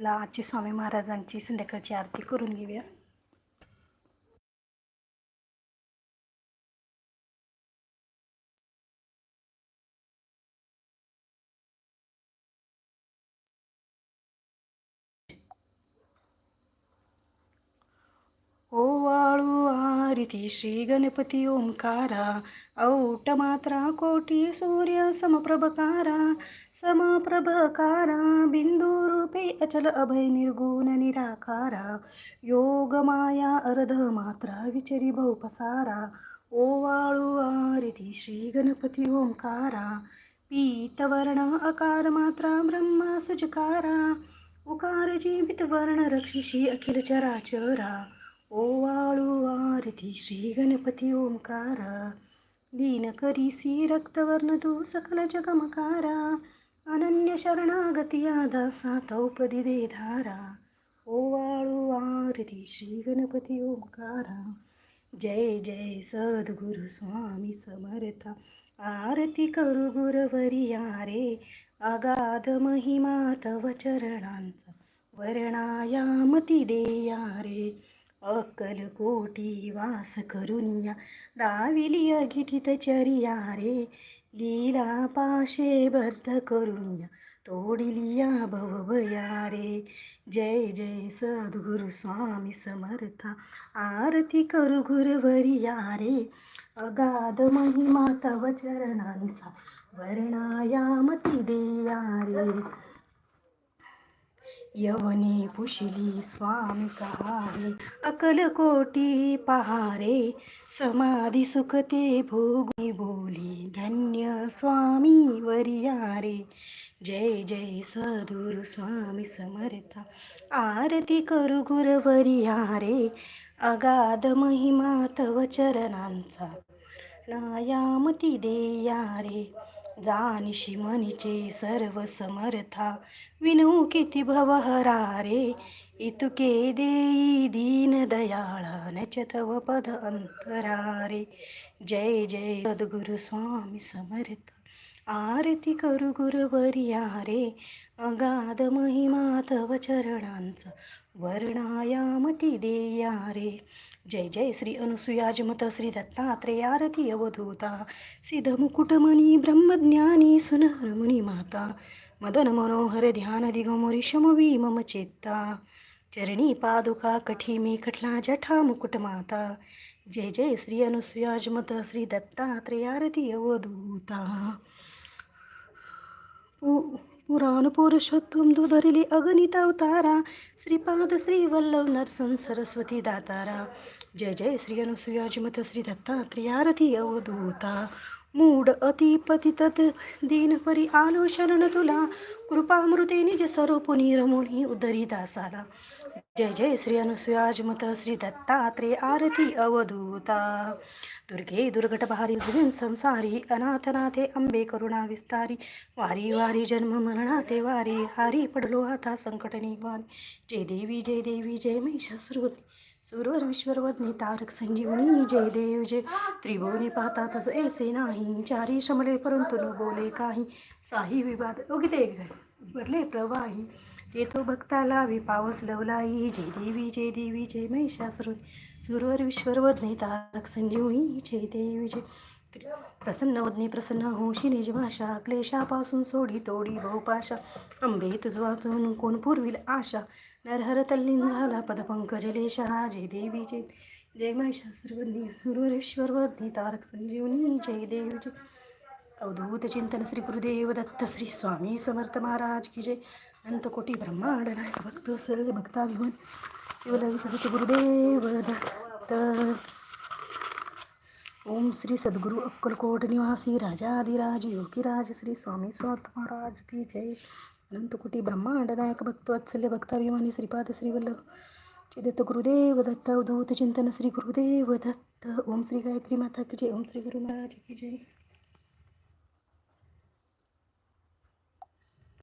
चला आजची स्वामी महाराजांची संध्याकाळची आरती करून घेऊया ओवाळू आरती श्री गणपती ओंकारा. औट मात्रा कोटी सूर्य समप्रभकारा. समप्रभकारा बिंदू रूपे अचल अभय निर्गुण निराकारा. योग माया अर्ध मात्रा विचरी बहुपसारा. ओवाळू आरती श्री गणपती ओंकारा. पीतवर्ण अकार मात्रा ब्रह्मा सुजकारा. उकार जीवित वर्ण रक्षिषी अखिल चराचरा. ओवाळू आरती श्री गणपती ओंकारा दीन करीसी रक्तवर्ण तू सकल जगमकारा अनन्य शरणागती दासा तौपदी दे धारा ओवाळू आरती श्री गणपती ओंकारा जय जय सद्गुरु स्वामी समर्था आरती करू गुरवरिया रे अगाध महिमा तव चरणांचा वर्णायामती देया रे अक्कल कोटी वास करुनिया दाविली अगिठित चरिया रे. लीला पाशे बद्ध करुनिया तोडिलिया भवभया रे. जय जय सद्गुरु स्वामी समर्था. आरती करू गुरुवरिया रे. अगाध महिमा तव चरणांचा. वर्णायामती देया रे. यवने पुशिली स्वामी कहारे अकलकोटी पहारे समाधी सुखते भोगी बोली धन्य स्वामी वरियारे। जय जय सद्गुरु स्वामी समर्था। आरती करू गुरवरियारे अगाध महिमा तव चरणांचा। नायामती देया रे जानिशी मनीचे सर्व समर्था विनू किती भवहरारे इतुके देई दीन दयाळा नच तव पद अंतरारे. जय जय सद्गुरु स्वामी समर्थ. आरती करू गुरुवर्या रे अगाध महिमा तव चरणांचा वर्णायामती देया रे जय जय श्री अनुसुयाजमत श्री दत्तात्रेयारती अवधूता. सिद्धमुकुटमणी ब्रह्मज्ञानी सुनहर मुनी माता. मदन मनोहर ध्यान दिगमोरी शमवी मम चेत्ता चरणी पादुका कठी मे कठला जठा मुकुटमाता जय जय श्री अनुसुयाजमत श्री दत्तात्रेयारती अवधूता. पु- पुराण पुरुषोत्तम दुधरिली अगणित अवतारा श्रीपाद श्री वल्लभ नरसन सरस्वती दातारा जय जय श्री अनुसुयाजमत श्री दत्तात्रेय आरती अवधूता मूड अतिपतित पतितत दीन आलो शरण तुला। कृपामृते निज स्वरूप निरमुनी उदरी दासाला। जय जय श्री अनुसुयाजमत श्री दत्तात्रे आरती अवधूता। दुर्गे दुर्घट भारी संसारी अनाथनाथे अंबे करुणा विस्तारी। वारी वारी जन्म मरणाते वारी। हारी पडलो आता संकट निवारी जय देवी जय देवी जय महिषासुरवती। सुरवर विश्वरवदनी तारक संजीवनी जय देव जय। त्रिभुवनी पाहता तुझ ऐसे नाही चारी शमले परंतु न बोले काही। साही विवाद ओगिते भरले प्रवाही। जेथो भक्ताला विपावस लवलाई। जय देवी जय देवी जय महिषासुर सुरवर विश्वरवदनी तारक संजीवनी जय देवी जय। प्रसन्न प्रसन्न होशी निज भाषा। क्लेशापासून सोडी तोडी बहुपाशा। अंबे तुझ वाचून कोण पुरविल आशा। नरहर तल्लीन झाला पदपंकजलेशा जय देवी जय जय महिषासुरवदनी सुरवरेश्वरवदनी तारक संजीवनी जय देवी जय। अवधूत चिंतन श्री गुरुदेव दत्त श्री स्वामी समर्थ महाराज की जय। अनंतकोटी ब्रह्मांड नायक भक्त सर्व शिवलवी सदित गुरुदेव दत्त। ओम श्री सद्गुरु अक्कलकोट निवासी राजाधिराज योगीराज श्री स्वामी समर्थ महाराज की जय। अनंतकोटी ब्रह्मांडनायक नायक भक्ताभिमानी श्रीपाद श्रीवल्लभ। चिदत्त गुरुदेव दत्त अवधूत चिंतन श्री गुरुदेव दत्त। ओम श्री गायत्री माता की जय। ओम श्री गुरु महाराज की जय।